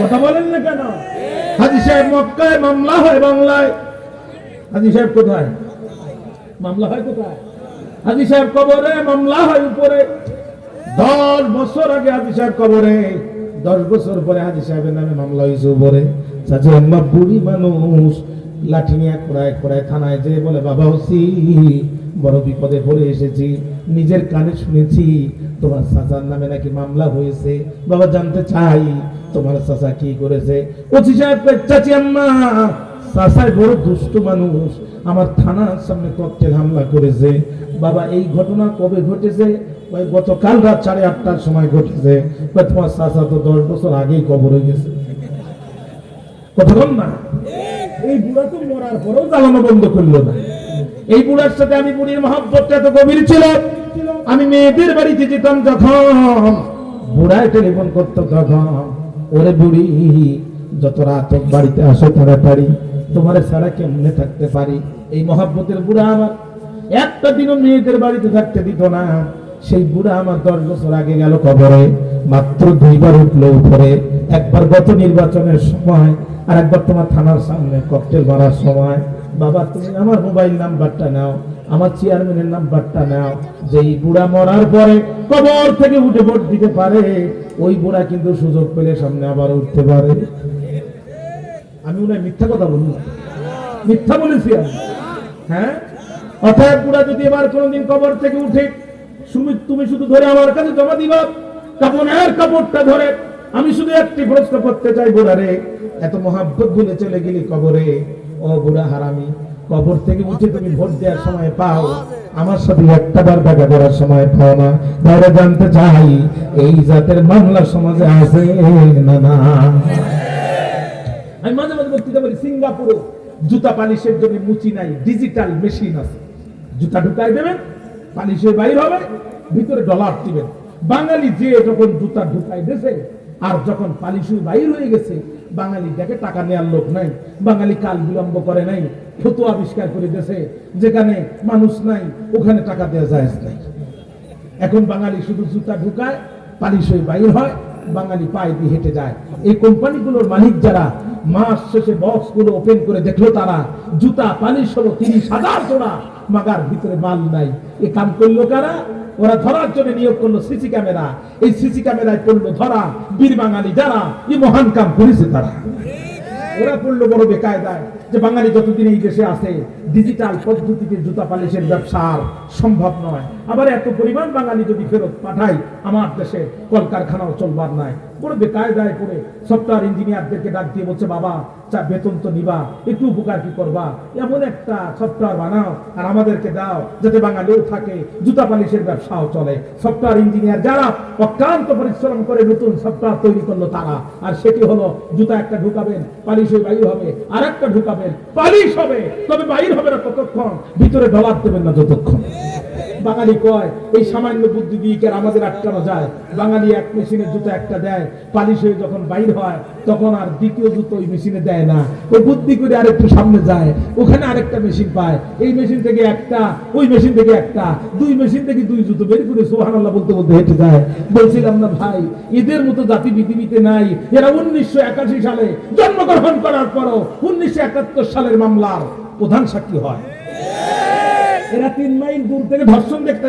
কথা বলেন না কেন? হাজি সাহেব মক্কায় মামলা হয় বাংলায়। হাজি সাহেব কোথায়? মামলা হয় কোথায়? হাজি সাহেব কবরে মামলা হয় উপরে। দশ বছর আগে হাজি সাহেব কবরে, দশ বছর পরে হাজি সাহেবের নামে মামলা হয়েছে উপরে। আম্মা বুড়ি মানুষ। লাঠি নিয়ে খোড়ায় খোড়ায় থানায় যে বলে, বাবা হসি বড় বিপদে পড়ে এসেছি, নিজের কানে শুনেছি, তোমার চাচার নামে নাকি মামলা হয়েছে। বাবা জানতে চাই, তোমার চাচা কি করেছে? ওসি সাহেব চাচি আম্মা চাচাই বড় দুষ্ট মানুষ, আমার থানার সামনে ককটেল হামলা করেছে। বাবা, এই ঘটনা কবে ঘটেছে? ওই গতকাল রাত সাড়ে আটটার সময় ঘটেছে। তোমার চাচা তো দশ বছর আগেই কবর হয়ে গেছে। কথা বল না। এই বুড়া তো মরার পরেও জ্বালানো বন্ধ করল না। এই বুড়ার সাথে আমি বুড়ির মহাব্বতটা এত গভীর ছিল, আমি মেয়েদের বাড়িতে যেতাম যখন। বুড়ায় টেলিফোন করতো তখন, ওরে বুড়ি, যত রাত বাড়িতে আসো তাড়াতাড়ি, তোমার ছাড়া কেমনে থাকতে পারি? এই মহাব্বতের বুড়া আমার। একটা দিনও মেয়েদের বাড়িতে থাকতে দিত না। সেই বুড়া আমার দশ বছর আগে গেল কবরে। মাত্র দুইবার উঠল উপরে। একবার গত নির্বাচনের সময় আর একবার তোমার থানার সামনে ককটেল মারার সময়। বাবা, তুমি আমার মোবাইল নাম্বারটা নাও, আমার চেয়ারম্যানের নাম্বারটা নাও। যেই বুড়া মরার পরে কবর থেকে উঠে ভোট দিতে পারে, ওই বুড়া কিন্তু সুযোগ পেলে সামনে আবার উঠতে পারে। আমি উনার মিথ্যা কথা বলি না। মিথ্যা বলেছি আমি। হ্যাঁ? অতএব বুড়া যদি এবার কোনোদিন কবর থেকে উঠে তুমি শুধু ধরে আমার কাছে জমা দিবা। কাপড়ের কাপড়টা ধরে, আমি শুধু একটি প্রশ্ন করতে চাই, বুড়ারে, এত মহাব্বত ভুলে চলে গেলি কবরে? ও বুড়া হারামি, কবর থেকে উঠে তুমি ভোট দেওয়ার সময় পাও। আমার সাথে একটা বার দেখা করার সময় পাও না। তাহলে জানতে চাই, এই জাতের মামলা সমাজে আছে না না? আমি মাঝে মাঝে বক্তৃতা বলি, সিঙ্গাপুরে জুতা পালিশের জন্য মুচি নাই, ডিজিটাল মেশিন আছে। জুতা ঢুকাই দেবেন, পালিশের বাইর হবে, ভিতরে ডলার দিবেন বাঙালি যে যখন জুতা ঢুকাই দেছে আর যখন পালিশ বাইর হয়ে গেছে, বাঙালি দেখে টাকা নেওয়ার লোক নাই, বাঙালি কাল বিলম্ব করে নাই ফটো আবিষ্কার করে দেছে যেখানে মানুষ নাই, ওখানে টাকা দেওয়া যায় নাই। এখন বাঙালি শুধু জুতা ঢুকায়, পালিশ হয়ে বাইর হয়, বাঙালি পায়ে দিয়ে হেঁটে যায়। এই কোম্পানিগুলোর মালিক যারা, মাস শেষে বক্সগুলো ওপেন করে দেখল তারা, জুতা পালিশ হলো তিরিশ হাজার জোড়া, মাগার ভিতরে মাল নাই। এ কাম করল কারা? ওরা ধরার জন্য নিয়োগ করল সিসি ক্যামেরা। এই সিসি ক্যামেরায় পড়ল ধরা, বীর বাঙালি যারা, এই মহান কাম করেছে তারা। ওরা পড়ল বড় বেকায়দায় যে বাঙালি যতদিন এই দেশে আসে ডিজিটাল পদ্ধতিতে জুতা পালিশের ব্যবসা সম্ভব নয়। আবার এত পরিমাণ বাঙালি যদি ফেরত পাঠাই আমার দেশে কলকারখানাও চলবার নাই। বড় বেকায়দায় পড়ে সফটওয়্যার ইঞ্জিনিয়ারদেরকে ডাক দিয়ে বলছে, বাবা, চা, বেতন তো নিবা, একটু উপকার কি করবা? এমন একটা সফটওয়্যার বানাও আর আমাদেরকে দাও, যাতে বাঙালিও থাকে, জুতা পালিশের ব্যবসাও চলে। সফটওয়্যার ইঞ্জিনিয়ার যারা অক্লান্ত পরিশ্রম করে নতুন সফটওয়্যার তৈরি করল তারা। আর সেটি হলো, জুতা একটা ঢুকাবেন, পালিশ হয়ে বাইর হবে আর একটা ঢুকাবেন, পালিশ হবে, তবে বাইর হবে না ততক্ষণ ভিতরে ডলার দেবেন না যতক্ষণ। বাঙালি কয়, এই সামান্য বুদ্ধি দিয়ে কি আমাদের আটকানো যায়? বাঙালি এক মেশিনে জুতো একটা দেয়, পালিশ হয়ে যখন বাইর হয়, তখন আর দ্বিতীয় জুতো ওই মেশিনে দেয় না। ওই বুদ্ধি করে আরেকটু সামনে যায়, ওখানে আরেকটা মেশিন পায়। এই মেশিন থেকে একটা, ওই মেশিন থেকে একটা, দুই মেশিন থেকে দুই জুতো বের করে সোহান আল্লাহ বলতে বলতে হেঁটে যায়। বলছিলাম না ভাই, এদের মতো জাতি পৃথিবীতে নাই। এরা উনিশশো একাশি সালে জন্মগ্রহণ করার পরও উনিশশো একাত্তর সালের মামলার প্রধান সাক্ষী হয়। এরা তিন মাইল দূর থেকে ধর্ষণ দেখতে